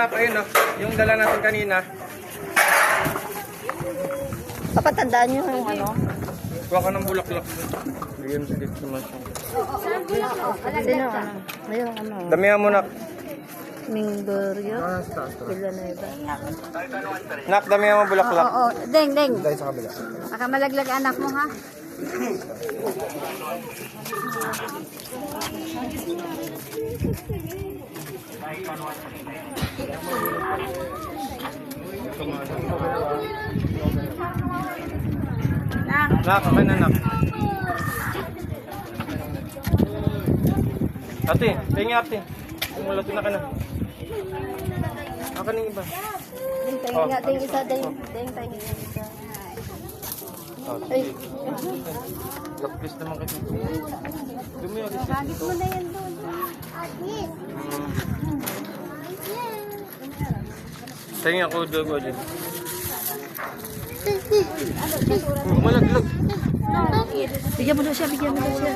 bulaklak, ayun oh. Yung dala natin kanina. Papatandaan nyo yung ano. Kuha ka ng bulaklak. Bigyan sa dito naman siya. Sino ano? Ayun ano. Damihan mo nak. Minggorio. Ah, sa taas. Villanueva. Nak, damihan mo bulaklak. Oo, deng, deng. Dahil sa kabila. Baka malaglag anak mo, ha? Nak, Nak, akin na nak. Ate, tingin ate. Tumulatin na ka na. Akin yung iba. Tayo nga. Ding, isa. Nga. Isa. Oh, Ay, Lapis naman kita. Dumi ako dito. bagit mo na yan doon. Tingin ako dugo dyan. Malaglag. bigyan mo daw siya, bigyan mo daw siya.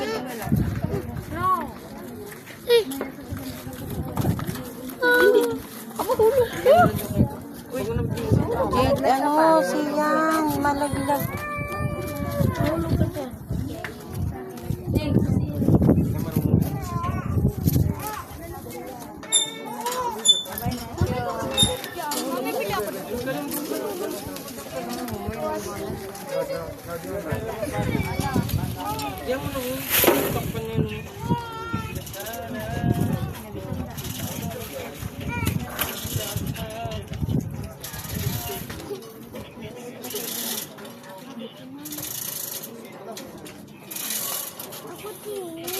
Ano, siyang malaglag. Yan mo nung takpan yun.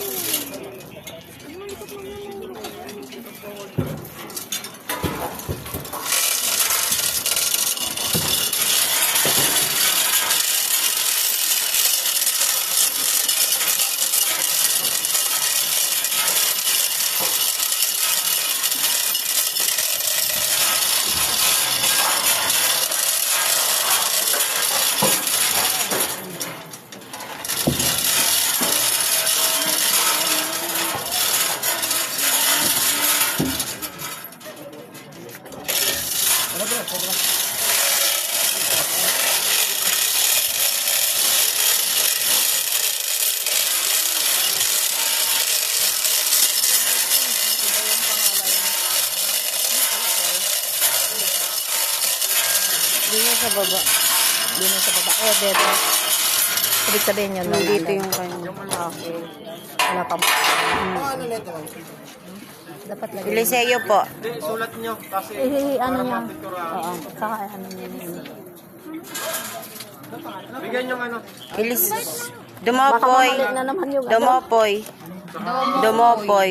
Dito sa baba. Dito sa baba. Eh, dito. Ibig sabihin yun. Dito ano. yung kanya. Okay. Ano pa? Hmm. Dapat lagi. Eliseo po. Hindi, sulat nyo. Kasi Eh, ano niya? Oo. Saka ano niya. Bigyan nyo ano. Elis... Baka Dumopoy. ano. Dumopoy. Dumopoy.